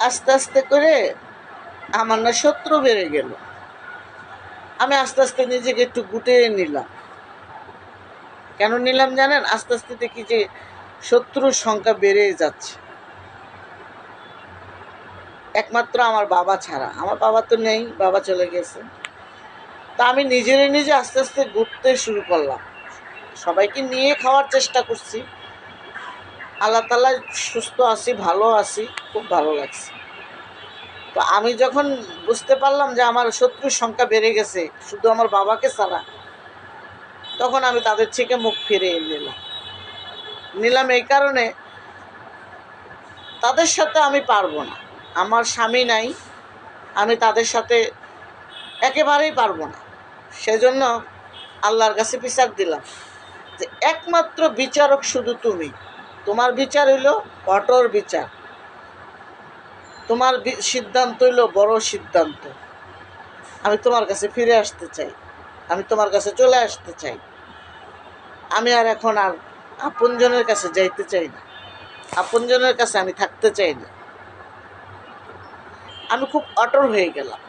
আস্তে আস্তে করে আমার না শত্রু বেড়ে গেল। আমি আস্তে আস্তে নিজেকে একটু গুটিয়ে নিলাম। কেন নিলাম জানেন? আস্তে আস্তে দেখি যে শত্রুর সংখ্যা বেড়ে যাচ্ছে। একমাত্র আমার বাবা ছাড়া। আমার বাবা তো নেই, বাবা চলে গেছে। তা আমি নিজেরে নিজে আস্তে আস্তে ঘুরতে শুরু করলাম। সবাইকে নিয়ে খাওয়ার চেষ্টা করছি। আল্লাহ তালা সুস্থ আছি, ভালো আছি, খুব ভালো লাগছে। তো আমি যখন বুঝতে পারলাম যে আমার শত্রুর সংখ্যা বেড়ে গেছে, শুধু আমার বাবাকে ছাড়া, তখন আমি তাদের থেকে মুখ ফিরিয়ে নিলাম। নিলাম এই কারণে তাদের সাথে আমি পারব না। আমার স্বামী নাই, আমি তাদের সাথে একেবারেই পারব না। সেজন্য আল্লাহর কাছে বিচার দিলাম যে একমাত্র বিচারক শুধু তুমি। তোমার বিচার হইল কঠোর বিচার। তোমার সিদ্ধান্ত হইল বড় সিদ্ধান্ত। আমি তোমার কাছে ফিরে আসতে চাই। আমি তোমার কাছে চলে আসতে চাই। আমি আর এখন আর আপনজনের কাছে যাইতে চাই না। আপনজনের কাছে আমি থাকতে চাই না। আমি খুব অটল হয়ে গেলাম।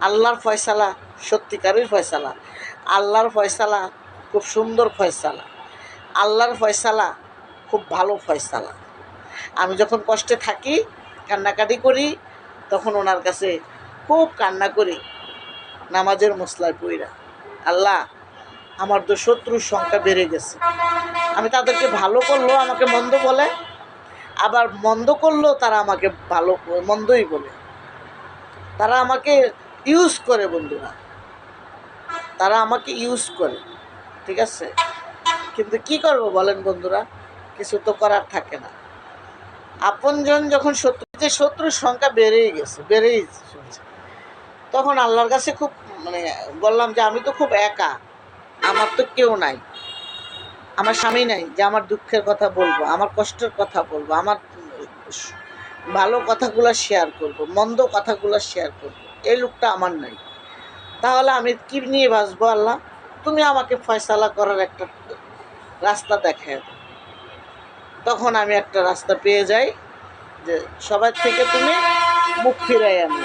আল্লাহর ফয়সালা সত্যিকারের ফয়সালা। আল্লাহর ফয়সালা খুব সুন্দর ফয়সালা। আল্লাহর ফয়সালা খুব ভালো ফয়সালা। আমি যখন কষ্টে থাকি, কান্নাকাটি করি, তখন ওনার কাছে খুব কান্না করি, নামাজের মশলায় পইরা। আল্লাহ, আমার তো শত্রুর সংখ্যা বেড়ে গেছে। আমি তাদেরকে ভালো করলেও আমাকে মন্দ বলে, আবার মন্দ করলেও তারা আমাকে ভালো মন্দই বলে। তারা আমাকে ইউজ করে বন্ধুরা। তারা আমাকে ইউজ করে, ঠিক আছে? কিন্তু কি করব বলেন বন্ধুরা? কিছু তো করার থাকে না। আপনজন যখন শত্রু যে শত্রুর সংখ্যা বেড়েই গেছে, বেড়েই শুনছে তখন আল্লাহর কাছে খুব মানে বললাম যে, আমি তো খুব একা, আমার তো কেউ নাই, আমার স্বামী নাই যে আমার দুঃখের কথা বলব, আমার কষ্টের কথা বলব, আমার ভালো কথাগুলো শেয়ার করব, মন্দ কথাগুলো শেয়ার করব, এই লোকটা আমার নাই। তাহলে আমি কী নিয়ে বাঁচবো আল্লাহ? তুমি আমাকে ফয়সালা করার একটা রাস্তা দেখায়। তখন আমি একটা রাস্তা পেয়ে যাই যে সবার থেকে তুমি মুখ ফিরাই আনো।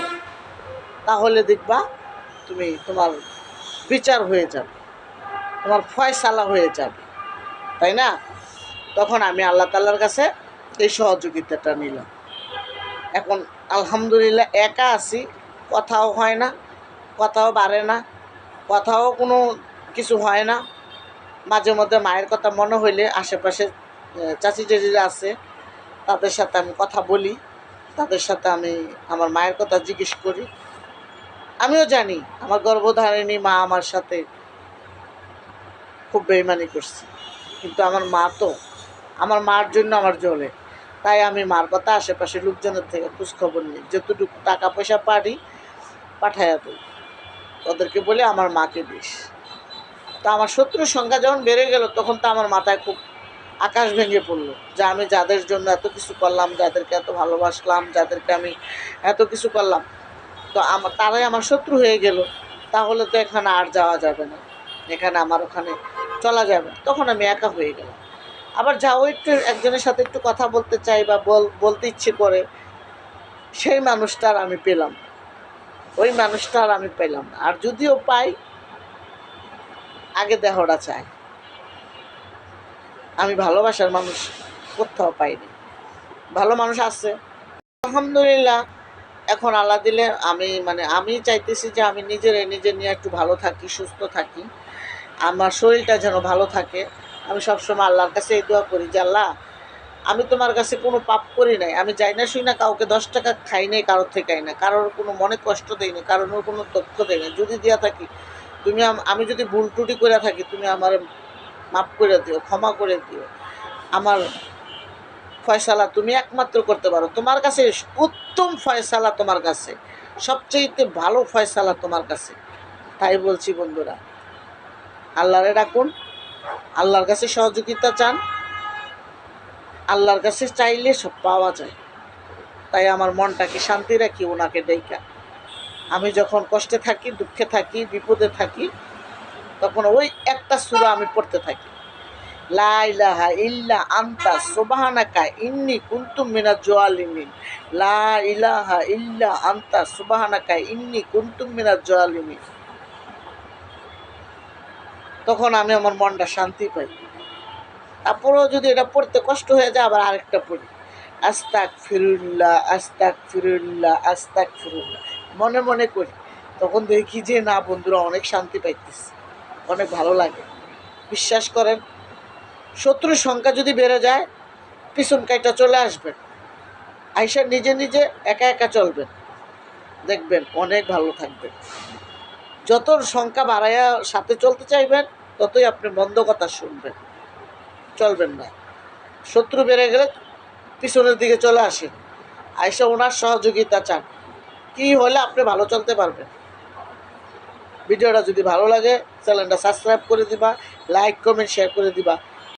তাহলে দেখবা তুমি তোমার বিচার হয়ে যাবে, তোমার ফয়সালা হয়ে যাবে, তাই না? তখন আমি আল্লাহ তাল্লার কাছে এই সহযোগিতাটা নিলাম। এখন আলহামদুলিল্লাহ একা আছি, কথাও হয় না, কথাও বাড়ে না, কথাও কোনো কিছু হয় না। মাঝে মধ্যে মায়ের কথা মনে হইলে আশেপাশে চাচি চাচিরা আছে, তাদের সাথে আমি কথা বলি, তাদের সাথে আমি আমার মায়ের কথা জিজ্ঞেস করি। আমিও জানি, আমার গর্ভধারিণী মা আমার সাথে খুব বেইমানি করছে। কিন্তু আমার মা তো, আমার মার জন্য আমার জ্বলে তাই আমি মার কথা আশেপাশে লোকজনের থেকে খোঁজখবর নিই। যতটুকু টাকা পয়সা পারি, পাঠাইয়া দিই। ওদেরকে বলে আমার মাকে দিস। তা আমার শত্রুর সংখ্যা যখন বেড়ে গেল, তখন তো আমার মাথায় খুব আকাশ ভেঙে পড়ল। যে আমি যাদের জন্য এত কিছু করলাম, যাদেরকে এত ভালোবাসলাম, যাদেরকে আমি এত কিছু করলাম, তো আমার, তারাই আমার শত্রু হয়ে গেল। তাহলে তো এখানে আর যাওয়া যাবে না। এখানে আমার ওখানে চলা যাবে। তখন আমি একা হয়ে গেলাম। আবার যাও, একটু একজনের সাথে একটু কথা বলতে চাই বা বল, বলতে ইচ্ছে করে, সেই মানুষটার আমি পেলাম ওই মানুষটা আর আমি পেলাম আর যদিও পাই, আগে দেহটা চাই। আমি ভালোবাসার মানুষ কোথাও পাইনি। ভালো মানুষ আছে। আলহামদুলিল্লাহ, এখন আল্লাহ দিলে আমি মানে আমি চাইতেছি যে আমি নিজের নিজে নিয়ে একটু ভালো থাকি, সুস্থ থাকি। আমার শরীরটা যেন ভালো থাকে। আমি সবসময় আল্লাহর কাছে এই দোয়া করি যে, আল্লাহ, আমি তোমার কাছে কোনো পাপ করি নাই। আমি যাই না, শুই না, কাউকে দশ টাকা খাই নাই, কারোর থেকে না। কারোর কোনো মনে কষ্ট দেই না কারোর কোনো তথ্য দেই না যদি দিয়া থাকি, তুমি আমি যদি ভুল ত্রুটি করে থাকি, তুমি আমার মাফ করে দিও, ক্ষমা করে দিও। আমার ফয়সালা তুমি একমাত্র করতে পারো। তোমার কাছে উত্তম ফয়সালা তোমার কাছে। সবচেয়ে ভালো ফয়সালা তোমার কাছে। তাই বলছি বন্ধুরা, আল্লাহরে ডাকুন, আল্লাহর কাছে সহযোগিতা চান, আল্লাহর কাছে চাইলে সব পাওয়া যায়। তাই আমার মনটাকে শান্তি রাখি, ওনাকে ডেকা আমি যখন কষ্টে থাকি, দুঃখে থাকি, বিপদে থাকি তখন ওই একটা সুরা আমি পড়তে থাকি। লা ইলাহা ইল্লা আন্তা সুবহানাকা ইন্নি কুনতুম মিনাজ জালিমিন। লা ইলাহা ইল্লা আন্তা সুবহানাকা ইন্নি কুনতুম মিনাজ জালিমিন। তখন আমি আমার মনটা শান্তি পাই। তারপরেও যদি এটা পড়তে কষ্ট হয়ে যায়, আবার আরেকটা পড়ি। আস্তাক ফিরুল্লাহ আস্তাক ফিরুল্লাহ আস্তাক ফিরুল্লাহ মনে মনে করি। তখন দেখি যে, না বন্ধুরা, অনেক শান্তি পাইতেছি। অনেক ভালো লাগে। বিশ্বাস করেন, শত্রুর সংখ্যা যদি বেড়ে যায়, পিছন কাইটা চলে আসবেন। আইসা নিজে নিজে একা একা চলবেন। দেখবেন অনেক ভালো থাকবেন। যত সংখ্যা বাড়াইয়া সাথে চলতে চাইবেন, ততই আপনি মন্দ কথা শুনবেন। চলবেন না। শত্রু বেড়ে গেলে পিছনের দিকে চলে আসেন। আইসা ওনার সহযোগিতা চান। কি হলে আপনি ভালো চলতে পারবেন? ভিডিওটা যদি ভালো লাগে চ্যানেলটা সাবস্ক্রাইব করে দিবা লাইক কমেন্ট শেয়ার করে দিবা।